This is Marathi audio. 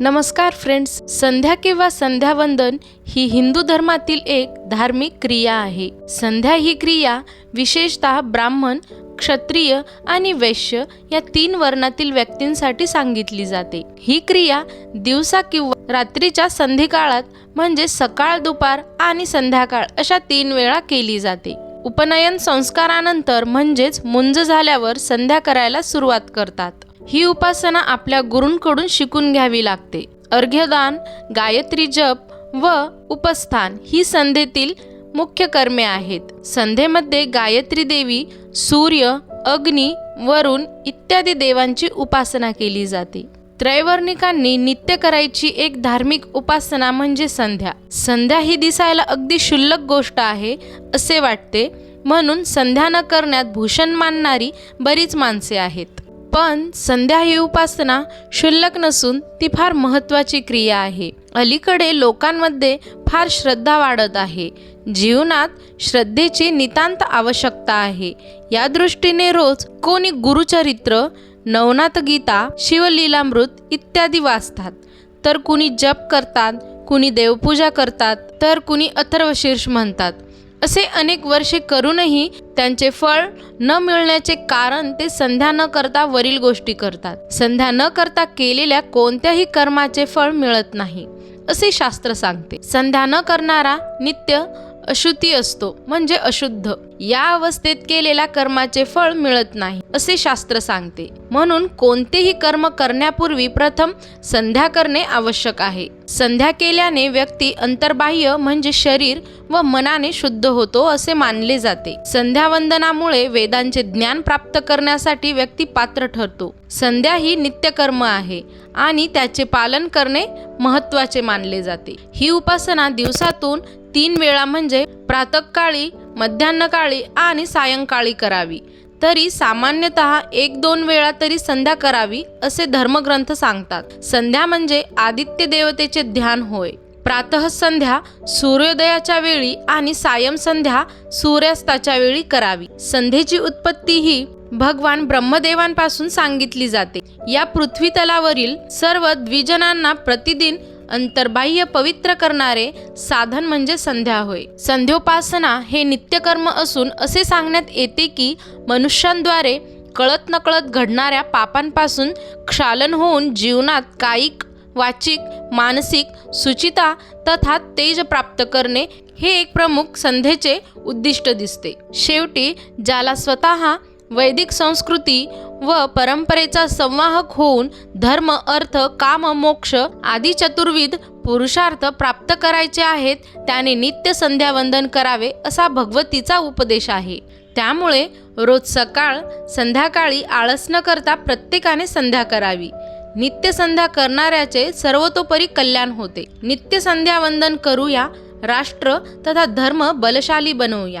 नमस्कार फ्रेंड्स संध्या किंवा संध्यावंदन ही हिंदू धर्मातील एक धार्मिक क्रिया आहे. संध्या ही क्रिया विशेषतः ब्राह्मण क्षत्रिय आणि वैश्य या तीन वर्णातील व्यक्तींसाठी सांगितली जाते. ही क्रिया दिवसा किंवा रात्रीच्या संधिकाळात म्हणजे सकाळ दुपार आणि संध्याकाळ अशा तीन वेळा केली जाते. उपनयन संस्कारानंतर म्हणजेच मुंज झाल्यावर संध्या करायला सुरुवात करतात. ही उपासना आपल्या गुरूंकडून शिकून घ्यावी लागते. अर्घ्यदान गायत्री जप व उपस्थान ही संध्येतील मुख्य कर्मे आहेत. संध्येमध्ये गायत्री देवी सूर्य अग्नी वरुण इत्यादी देवांची उपासना केली जाते. त्रैवर्णिकांनी नित्य करायची एक धार्मिक उपासना म्हणजे संध्या. संध्या ही दिसायला अगदी क्षुल्लक गोष्ट आहे असे वाटते. म्हणून संध्या न करण्यात भूषण मानणारी बरीच माणसे आहेत. पण संध्या ही उपासना क्षुल्लक नसून ती फार महत्त्वाची क्रिया आहे. अलीकडे लोकांमध्ये फार श्रद्धा वाढत आहे. जीवनात श्रद्धेची नितांत आवश्यकता आहे. या दृष्टीने रोज कोणी गुरुचरित्र नवनाथ गीता शिवलीलामृत इत्यादी वाचतात. तर कुणी जप करतात कुणी देवपूजा करतात तर कुणी अथर्वशीर्ष म्हणतात. असे अनेक वर्षे करूनही त्यांचे फळ न मिळण्याचे कारण ते संध्या न करता वरील गोष्टी करतात. संध्या न करता केलेल्या कोणत्याही कर्माचे फळ मिळत नाही असे शास्त्र सांगते. संध्या न करणारा नित्य अशुद्धी असतो म्हणजे अशुद्ध. या अवस्थेत केलेल्या कर्माचे फळ मिळत नाही असे शास्त्र सांगते. म्हणून कोणतेही कर्म करण्यापूर्वी प्रथम संध्या करणे आवश्यक आहे. संध्या केल्याने व्यक्ती अंतर्बाह्य म्हणजे शरीर व मनाने शुद्ध होतो असे मानले जाते. संध्यावंदनामुळे वेदांचे ज्ञान प्राप्त करण्यासाठी व्यक्ती पात्र ठरतो. संध्या ही नित्यकर्म आहे आणि त्याचे पालन करणे महत्त्वाचे मानले जाते. ही उपासना दिवसातून तीन वेळा म्हणजे प्रातकाळी मध्यान्हकाळी आणि सायंकाळी करावी. तरी सामान्यतः एक दोन वेळा तरी संध्या करावी असे धर्मग्रंथ सांगतात. संध्या म्हणजे आदित्य देवतेचे ध्यान होय. प्रातः संध्या सूर्योदयाच्या वेळी आणि सायं संध्या सूर्यास्ताच्या वेळी करावी. संध्येची उत्पत्ती ही भगवान ब्रह्मदेवांपासून सांगितली जाते. या पृथ्वी तलावरील सर्व द्विजनांना प्रतिदिन अंतर्बाह्य पवित्र करणारे साधन म्हणजे संध्या होय. संध्योपासना हे नित्यकर्म असून असे सांगण्यात येते की मनुष्यांद्वारे कळत नकळत घडणाऱ्या पापांपासून क्षालन होऊन जीवनात कायिक वाचिक मानसिक सुचिता तथा तेज प्राप्त करणे हे एक प्रमुख संध्येचे उद्दिष्ट दिसते. शेवटी ज्याला स्वतः वैदिक संस्कृती व परंपरेचा संवाहक होऊन धर्म अर्थ काम मोक्ष आदी चतुर्विध पुरुषार्थ प्राप्त करायचे आहेत त्याने नित्य संध्यावंदन करावे असा भगवतीचा उपदेश आहे. त्यामुळे रोज सकाळ संध्याकाळी आळस न करता प्रत्येकाने संध्या करावी. नित्य संध्या करणाऱ्याचे सर्वतोपरी कल्याण होते. नित्य संध्यावंदन करूया राष्ट्र तथा धर्म बलशाली बनवूया.